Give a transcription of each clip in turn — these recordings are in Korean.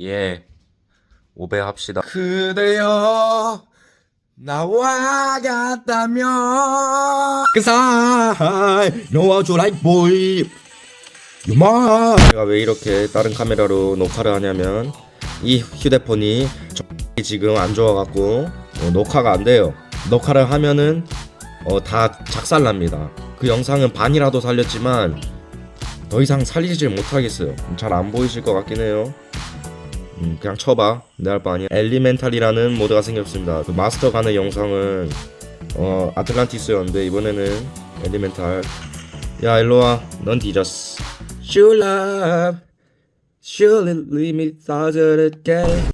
예. 오배 합시다. 그대여 나와 같다면 그 사이 너와 주라이 보이 유마 제가 왜 이렇게 다른 카메라로 녹화를 하냐면 이 휴대폰이 저 지금 안 좋아갖고 어, 녹화가 안 돼요. 녹화를 하면은 어, 다 작살납니다. 그 영상은 반이라도 살렸지만 더 이상 살리질 못하겠어요. 잘 안 보이실 것 같긴 해요. 음, 그냥 쳐봐. 내 할 바 아니야. 엘리멘탈이라는 모드가 생겼습니다. 그 마스터 가는 영상은 어 아틀란티스였는데 이번에는 엘리멘탈. 야 일로와. 넌 뒤졌어. Should love, surely leave me thousand again.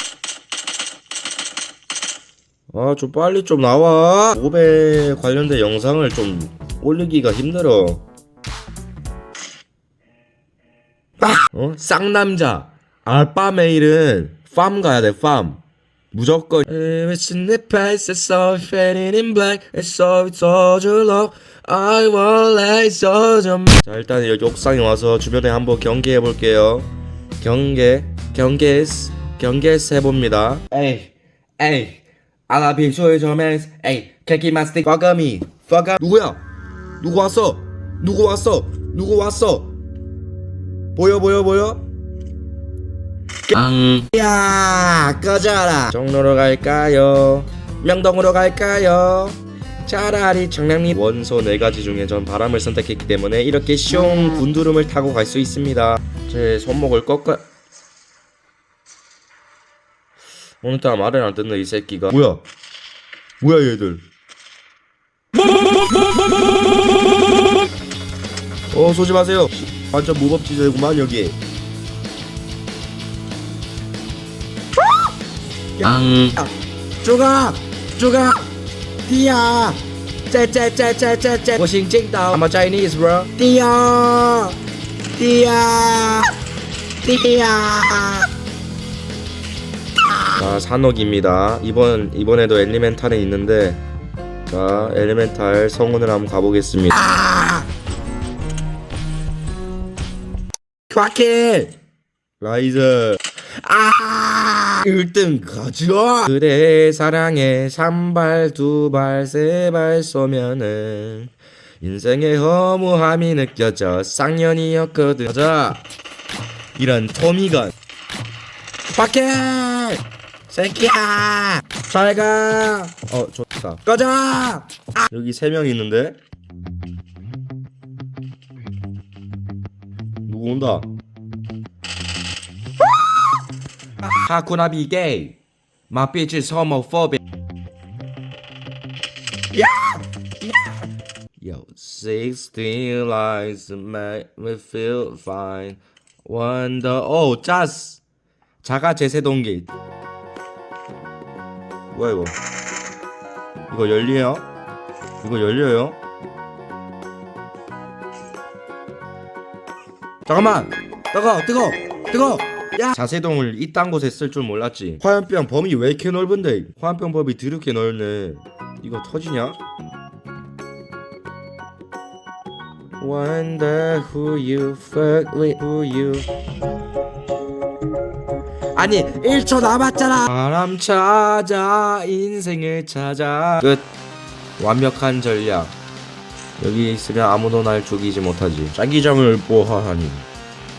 아, 좀 빨리 좀 나와. 오배 관련된 영상을 좀 올리기가 힘들어. 어? 쌍남자. 알바 메일은 팜 가야 돼, 팜. 무조건. It's in the past, it's all fading in black, it's all it's all your love. I want like so 좀. 자, 일단 여기 옥상에 와서 주변에 한번 경계해 볼게요. 경계, 경계, 경계 해봅니다. 에이, 에이, 아라비 소유 좀해. 에이, 케키 마스틱, 버거미, 버거. 누구야? 누구 왔어? 누구 왔어? 누구 왔어? 보여, 보여, 보여? 앙 야 꺼져라. 종로로 갈까요? 명동으로 갈까요? 차라리 청량리 원소 네 가지 중에 전 바람을 선택했기 때문에 이렇게 슝 군두름을 타고 갈 수 있습니다. 제 손목을 꺾어. 오늘따라 말을 안 듣는 이 새끼가. 뭐야? 뭐야 얘들? 어 쏘지 마세요. 완전 무법지대구만 여기 양. 조각 조각. 띠야. 째째째째째째 워싱징다운. I'm a Chinese bro. 띠야. 띠야. 띠야. 자 산옥입니다. 이번 이번에도 엘리멘탈은 있는데 자 엘리멘탈 성운을 한번 가보겠습니다. 아! 크 라이즈 아! 1등 가져 그대 사랑에 산발 두 발 세 발 쏘면은 인생의 허무함이 느껴져 쌍년이었거든 가자. 이런 토미건. 밖에! 새끼야! 잘가! 어 좋다. 가자! 여기 세 명 있는데? 누구 온다 하쿠나비 게이 My bitch is homophobic Yo, 16 lines make me feel fine Wonder Oh, 짜스 자가 제세동기 뭐야 이거 이거 열려요? 이거 열려요? 잠깐만 뜨거 뜨거 뜨거 야! 자세동을 이딴 곳에 쓸 줄 몰랐지. 화염병 범위 왜 이렇게 넓은데? 화염병 범위 드럽게 넓네. 이거 터지냐? Wonder who 아니 1초 남았잖아. 바람 찾아 인생을 찾아. 끝. 완벽한 전략. 여기 있으면 아무도 날 죽이지 못하지. 자기장을 보하하니